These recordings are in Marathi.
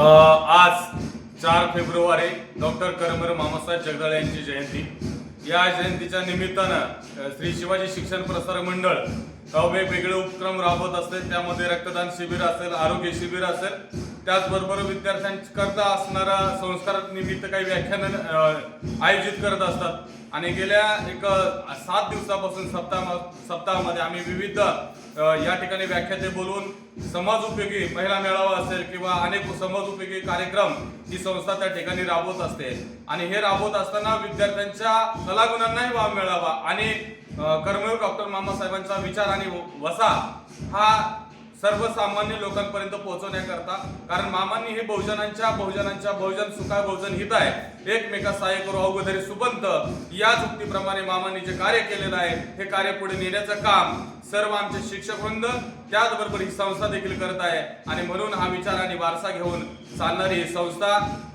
आज चार फेब्रुवारी डॉक्टर करमर मामासाहेब जगदाळे यांची जयंती. या जयंतीच्या निमित्तानं श्री शिवाजी शिक्षण प्रसार मंडळ वेगवेगळे उपक्रम राबवत असते. त्यामध्ये रक्तदान शिबिर असेल आरोग्य शिबिर असेल. त्याचबरोबर विद्यार्थ्यांकरता असणारा संस्कार निमित्त काही व्याख्यान आयोजित करत असतात. आणि गेल्या एक सात दिवसापासून सप्ताह सप्ताहामध्ये आम्ही विविध या ठिकाणी व्याख्याते बोलवून समाज उपयोगी महिला मेळावा असेल किंवा अनेक समाज उपयोगी कार्यक्रम ही संस्था त्या ठिकाणी राबवत असते. आणि हे राबवत असताना विद्यार्थ्यांच्या कलागुणांनाही वाव मिळावा. आणि कर्मयोग डॉक्टर मामासाहेबांचा विचार आणि वसा हा सर्वसामान्य लोकांपर्यंत पोहोचवण्याकरता कारण मामांनी हे बहुजनांच्या बहुजनांच्या बहुजन सुखा बहुजन हित आहे एकमेका सहाय्य करू अवघधरी सुबंत या चुक्तीप्रमाणे मामांनी जे कार्य केलेलं आहे हे कार्य पुढे नेण्याचं काम सर्व आमचे शिक्षक वृंद त्याचबरोबर ही संस्था देखील करत आहे. आणि म्हणून हा विचार आणि वारसा घेऊन चालणारी ही संस्था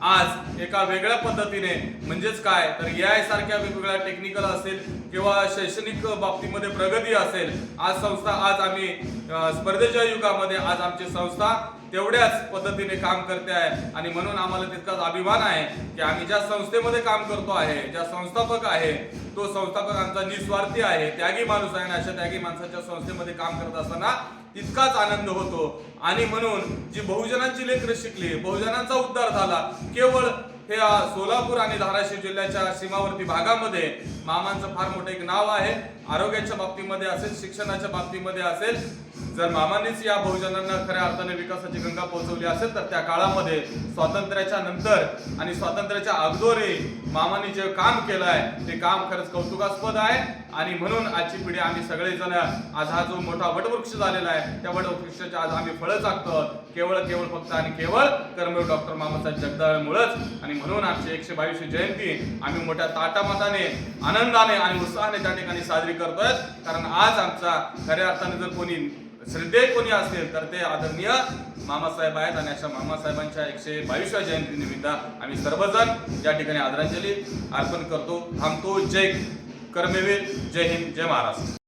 आज एका वेगळ्या पद्धतीने म्हणजेच काय तर ए सारख्या वेगवेगळ्या टेक्निकल असेल किंवा शैक्षणिक बाबतीमध्ये प्रगती असेल आज संस्था आज आम्ही स्पर्धेच्या युगामध्ये आज आमची संस्था तेवढ्याच पद्धतीने काम करते आहे. आणि म्हणून आम्हाला तितकाच अभिमान आहे की आम्ही ज्या संस्थेमध्ये काम करतो आहे ज्या संस्थापक आहे तो संस्थापक आमचा निस्वार्थी आहे. त्यागी माणूस आहे आणि अशा त्यागी माणसाच्या संस्थेमध्ये काम करत असताना तितकाच आनंद होतो. आणि म्हणून जी बहुजनांची लेकरं शिकली बहुजनांचा उद्धार झाला केवळ हे सोलापूर आणि धाराशिव जिल्ह्याच्या सीमावर्ती भागामध्ये मामांचं फार मोठं एक नाव आहे. आरोग्याच्या बाबतीमध्ये असेल शिक्षणाच्या बाबतीमध्ये असेल जर मामांनीच या बहुजनांना खऱ्या अर्थाने विकासाची गंगा पोहोचवली असेल तर त्या काळामध्ये स्वातंत्र्याच्या नंतर आणि स्वातंत्र्याच्या अगोदरही मामांनी जे काम केलं आहे ते काम खरंच कौतुकास्पद आहे. आणि म्हणून आजची पिढी आम्ही सगळेजण आज हा जो मोठा वटवृक्ष झालेला आहे त्या वटवृक्षाच्या आज आम्ही फळं चाकतो. केवळ केवळ फक्त आणि केवळ कर्मवीर डॉक्टर मामासाहेब जगदाळेमुळेच. आणि म्हणून आमची एकशे बावीसशे जयंती आम्ही मोठ्या ताटामाताने आनंदाने आणि उत्साहाने त्या ठिकाणी साजरी करतोय. कारण आज आमचा खऱ्या अर्थाने जर कोणी श्रद्धेय कोणी असेल तर ते आदरणीय मामासाहेब आहेत आणि अशा मामासाहेबांच्या एकशे बावीसव्या जयंतीनिमित्त आम्ही सर्वजण या ठिकाणी आदरांजली अर्पण करतो. थांबतो. जय कर्मवीर. जय हिंद. जय महाराष्ट्र.